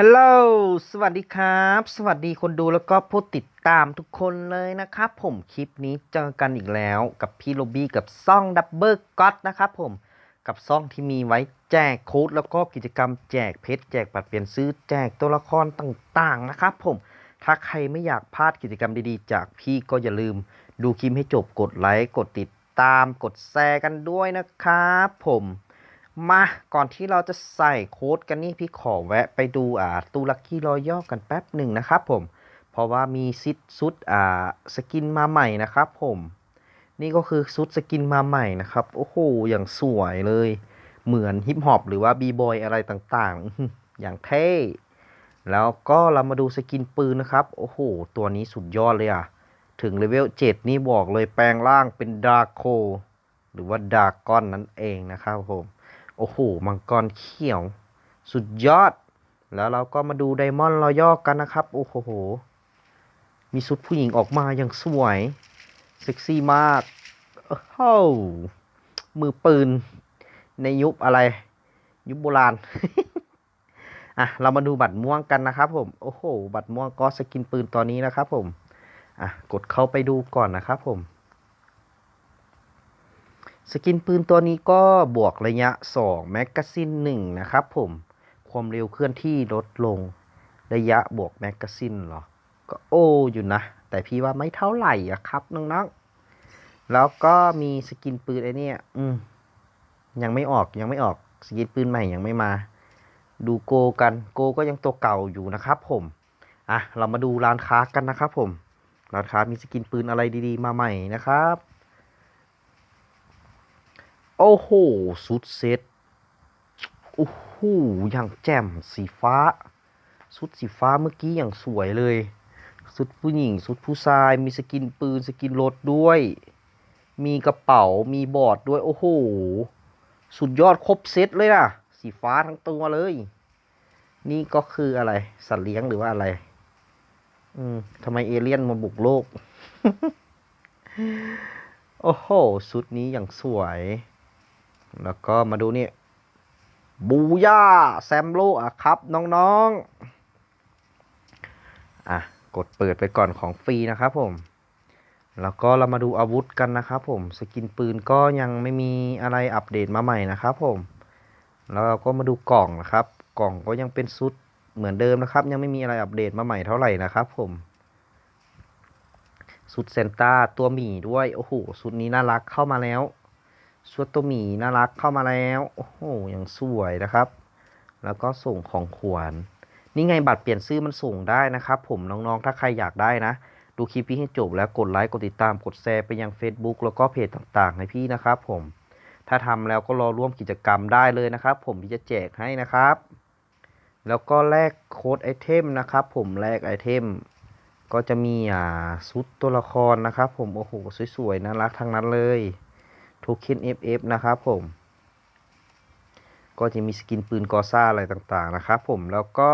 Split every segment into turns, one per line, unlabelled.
ฮัลโหล สวัสดีครับ สวัสดีคนดูแล้วก็ผู้ติดตามทุกคนเลยนะครับ ผมคลิปนี้เจอกันอีกแล้วกับพี่โรบี้กับซ่องดับเบิลก็อตนะครับผมกับซ่องที่มีไว้แจกโค้ดแล้วก็กิจกรรมแจกเพชรแจกบัตรเปลี่ยนซื้อแจกตัวละครต่างๆนะครับผมถ้าใครไม่อยากพลาดกิจกรรมดีๆ จากพี่ก็อย่าลืมดูคลิปให้จบกดไลค์กดติดตามกดแชร์กันด้วยนะครับผม มาก่อนที่เราจะใส่โค้ดกันนี่พี่ขอแวะไปดูอ่าตูลักกี้รอย่อกันแป๊บหนึ่งนะครับผม เพราะว่ามีซิดซุดอ่าสกินมาใหม่นะครับผม นี่ก็คือซุดสกินมาใหม่นะครับ โอ้โห อย่างสวยเลย เหมือนฮิปฮอปหรือว่าบีบอยอะไรต่างๆอื้อหืออย่างเท่ แล้วก็เรามาดูสกินปืนนะครับ โอ้โห ตัวนี้สุดยอดเลยอะ ถึงเลเวล 7 นี่บอกเลยแปลงร่างเป็นดาร์โค หรือว่าดาร์กอนนั่นเองนะครับผม โอ้โห มังกรเขียว สุดยอด แล้วเราก็มาดูไดมอนด์รอยอกันนะครับ โอ้โห มีชุดผู้หญิงออกมาอย่างสวย เซ็กซี่มากโอ้โหมือปืน ในยุคอะไร ยุคโบราณ อะ เรามาดูบัตรม่วงกันนะครับผม โอ้โห บัตรม่วงก็สกินปืนตอนนี้นะครับผม อะ กดเข้าไปดูก่อนนะครับผม สกินปืนตัวนี้ก็บวกระยะ 2 แมกกาซิน1นะครับผม ความเร็วเคลื่อนที่ลดลง ระยะบวกแมกกาซินเหรอ ก็โอ้อยู่นะ แต่พี่ว่าไม่เท่าไหร่อะครับน้องๆ แล้วก็มีสกินปืนไอเนี่ยอืมยังไม่ออกยังไม่ออกสกินปืนใหม่ยังไม่มา ดูโกกันโกก็ยังตัวเก่าอยู่นะครับผม อะ เรามาดูร้านค้ากันนะครับผม ร้านค้ามีสกินปืนอะไรดีๆ มาใหม่นะครับ โอ้โหสุดเซตโอ้โหอย่างแจ่มสีฟ้า สุดสีฟ้าเมื่อกี้อย่างสวยเลย สุดผู้หญิง สุดผู้ชาย มีสกินปืนสกินรถด้วย มีกระเป๋ามีบอร์ดด้วย โอ้โห สุดยอดครบเซตเลยนะสีฟ้าทั้งตัวเลย นี่ก็คืออะไร สัตว์เลี้ยงหรือว่าอะไร อืมทำไมเอเลี่ยนมาบุกโลก โอ้โห สุดนี้อย่างสวย แล้วก็มาดูนี่บูย่าแซมโลอะครับ น้องๆ อะ กดเปิดไปก่อนของฟรีนะครับผม แล้วก็เรามาดูอาวุธกันนะครับผม สกินปืนก็ยังไม่มีอะไรอัปเดตมาใหม่นะครับผม แล้วเราก็มาดูกล่องนะครับ กล่องก็ยังเป็นซุดเหมือนเดิมนะครับ ยังไม่มีอะไรอัปเดตมาใหม่เท่าไหร่นะครับผมสุดเซนต้าตัวหมีด้วย โอ้โหสุดนี้น่ารักเข้ามาแล้ว ชุดตัวหมีน่ารักเข้ามาแล้ว โอ้โหย่างสวยนะครับ แล้วก็ส่งของขวัญนี่ไงบัตรเปลี่ยนชื่อมันส่งได้นะครับผมน้องๆ ถ้าใครอยากได้นะ ดูคลิปพี่ให้จบแล้วกดไลค์กดติดตามกดแชร์ไปยัง Facebook แล้วก็เพจต่างๆ ให้พี่นะครับผมถ้าทำแล้วก็รอร่วมกิจกรรมได้เลยนะครับ ผมที่จะแจกให้นะครับ แล้วก็แลกโค้ดไอเทมนะครับ ผมแลกไอเทม ก็จะมีอ่าซุดตัวละครนะครับ ผมโอ้โหสวยๆน่ารักทั้งนั้นเลย โทเค็น FF นะครับผม ก็จะมีสกินปืนกอซ่าอะไรต่างๆนะครับผมแล้วก็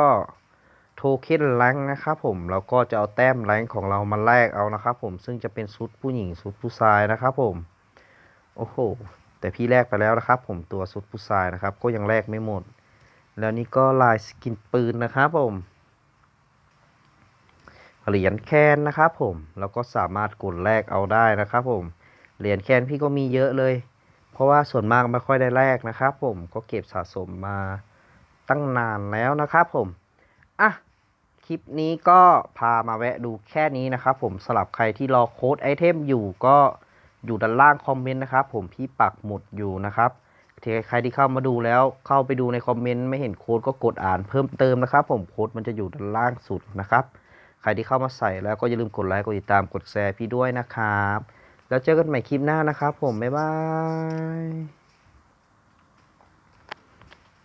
โทเค็นแรงนะครับผมแล้วก็จะเอาแต้มแรงของเรามาแลกเอานะครับผมซึ่งจะเป็นซุดผู้หญิงซุดผู้ชายนะครับผมโอ้โหแต่พี่แลกไปแล้วนะครับ ผมตัวซุดผู้ชายนะครับ ก็ยังแลกไม่หมด แล้วนี่ก็ลายสกินปืนนะครับผมเหรียญแคนนะครับผมแล้วก็สามารถกดแลกเอาได้นะครับผม เหรียญแคนพี่ก็มีเยอะเลย เพราะว่าส่วนมากไม่ค่อยได้แลกนะครับผมก็เก็บสะสมมาตั้งนานแล้วนะครับผมอะคลิปนี้ก็พามาแวะดูแค่นี้นะครับผมสำหรับใครที่รอโค้ดไอเทมอยู่ก็อยู่ด้านล่างคอมเมนต์นะครับผมพี่ปักหมุดอยู่นะครับใครที่เข้ามาดูแล้วเข้าไปดูในคอมเมนต์ไม่เห็นโค้ดก็กดอ่านเพิ่มเติมนะครับ ผมโค้ดมันจะอยู่ด้านล่างสุดนะครับ ใครที่เข้ามาใส่แล้วก็อย่าลืมกดไลค์กดติดตามกดแชร์พี่ด้วยนะครับ แล้วเจอกันใหม่คลิปหน้านะครับผม บ๊ายบาย